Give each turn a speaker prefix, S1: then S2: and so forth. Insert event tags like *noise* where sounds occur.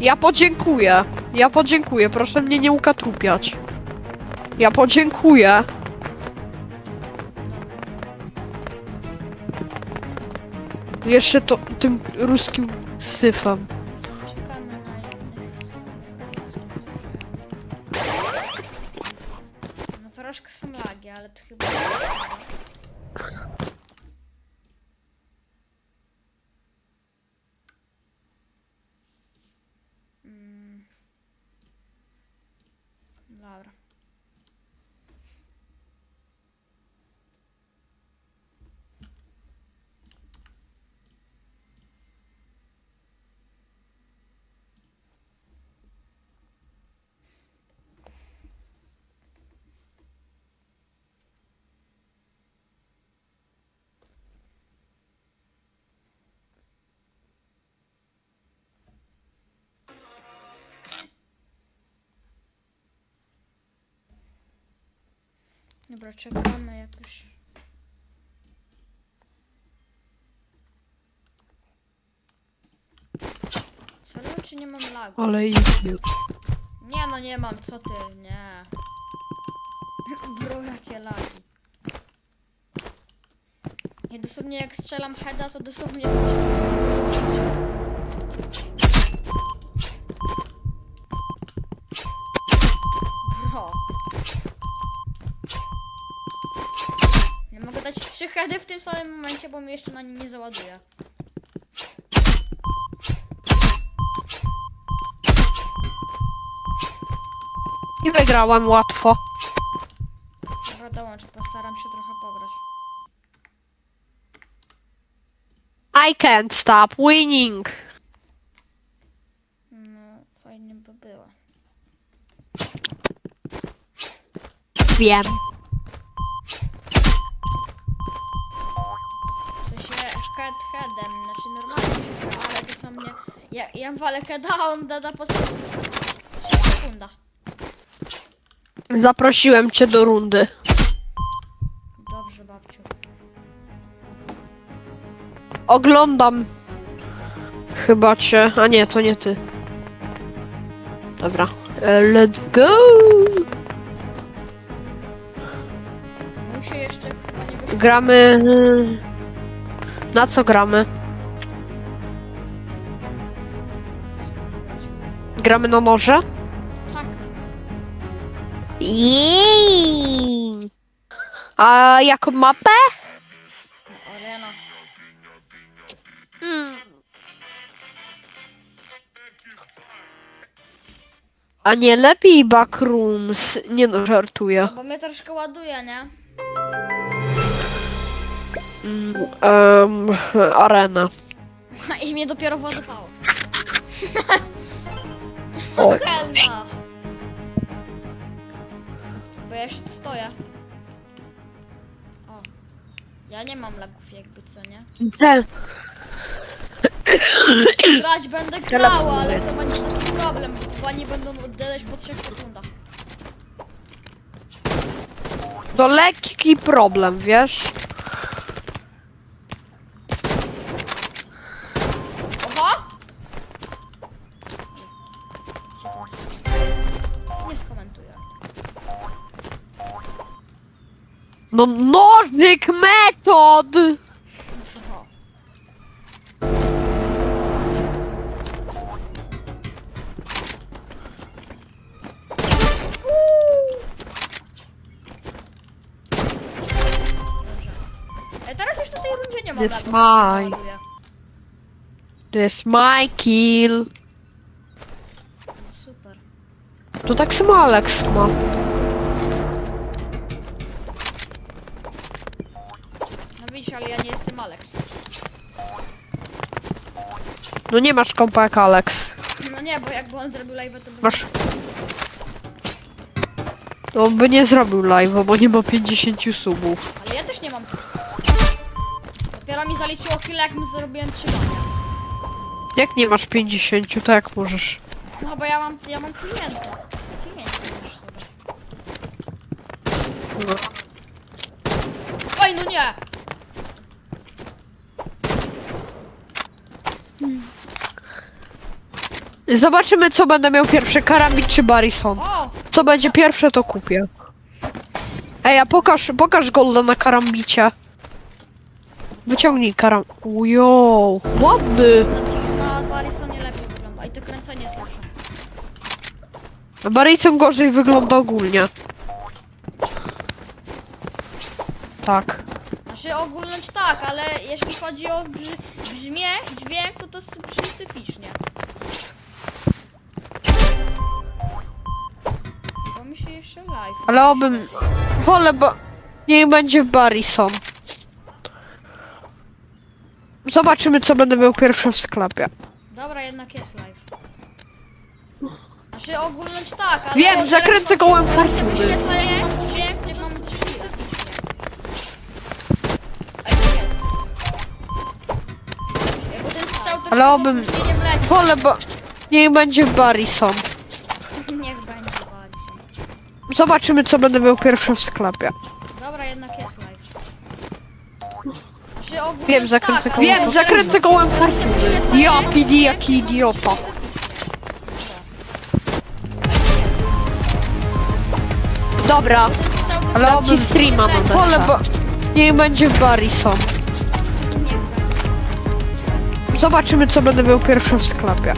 S1: Ja podziękuję. Ja podziękuję. Proszę mnie nie ukatrupiać. Ja podziękuję. Jeszcze to tym ruskim syfem.
S2: Czekamy na innych. No troszkę są lagi, ale to chyba... Mm. Dobra. Dobra, czekamy jakoś. Serio, czy nie mam lagu?
S1: Ale i...
S2: Nie no, nie mam, co ty, nie. Bro, jakie lagi. I dosłownie jak strzelam heada, to dosłownie dać trzy heady w tym samym momencie, bo mi jeszcze na nie nie załaduje.
S1: I wygrałem łatwo.
S2: Dobra, dołącz, postaram się trochę pograć.
S1: I can't stop winning.
S2: No, fajnie by było.
S1: Wiem.
S2: Ja, ja walę on dada po 3 sekundach.
S1: Zaprosiłem cię do rundy.
S2: Dobrze, babciu.
S1: Oglądam. Chyba cię. A nie, to nie ty. Dobra. E, Let's go!
S2: Muszę jeszcze chyba nie.
S1: Gramy. Na co gramy? Gramy na noże?
S2: Tak.
S1: Jej! A jaką mapę?
S2: Arena.
S1: A nie lepiej backrooms? Nie no, żartuję.
S2: No bo mnie troszkę ładuje, nie?
S1: Mm, em, arena. *laughs*
S2: I mnie dopiero władowało. *laughs*
S1: O.
S2: Helna! Bo ja jeszcze tu stoję. O. Ja nie mam lagów jakby, co nie?
S1: Gdzie?
S2: Grać będę grała, ale to będzie taki problem, bo pani będą oddalać po 3 sekundach.
S1: To lekki problem, wiesz? No nożyk metod!
S2: E, teraz już na tej rundzie nie ma
S1: This
S2: lagów, załaduje.
S1: This my kill.
S2: No super.
S1: To tak samo Alex ma.
S2: Ale ja nie jestem Alex.
S1: No nie masz kompa jak Alex.
S2: No nie, bo jakby on zrobił live, to by...
S1: Masz. To on by nie zrobił live, bo nie ma 50 subów.
S2: Ale ja też nie mam. Dopiero mi zaliczyło chwilę, jak mi zrobiłem trzymania.
S1: Jak nie masz 50, to jak możesz?
S2: No bo ja mam, ja mam klienta. Klienci już sobie.
S1: No.
S2: Oj, no nie!
S1: Zobaczymy, co będę miał pierwsze, karambit czy Barison.
S2: O!
S1: Co będzie pierwsze, to kupię. Ej, a pokaż, pokaż golda na karambicie. Wyciągnij karam... Ujo, ładny.
S2: Na, na Balisonie lepiej wygląda. I to kręcenie jest lepsze.
S1: Barison gorzej wygląda ogólnie. Tak.
S2: Znaczy ogólność tak, ale jeśli chodzi o brzmie, dźwięk, to specyficznie. Bo mi się jeszcze live.
S1: Ale obym... Wolę, bo... Niech będzie Barison. Zobaczymy, co będę miał pierwsze w sklepie.
S2: Dobra, jednak jest live. Znaczy ogólność tak, ale...
S1: Wiem, zakręcę kołem
S2: Teraz się
S1: fortuny.
S2: wyświetla jest To
S1: Ale
S2: się
S1: obym-
S2: nie wleci.
S1: Wolę, bo... Niech będzie Barison.
S2: Niech będzie Barison.
S1: Zobaczymy, co będę miał pierwsze w sklepie.
S2: Dobra, jednak jest live.
S1: Wiem, zakręcę
S2: tak,
S1: kołem.
S2: ale
S1: Wiem, zakręcę kołem
S2: teraz się wyświetla
S1: Ja,
S2: dźwięk,
S1: jaki idiota. Dobra, ale
S2: się
S1: obym
S2: nie
S1: streama no Wolę, bo... Niech będzie Barison. Zobaczymy, co będę miał pierwsze w sklepie.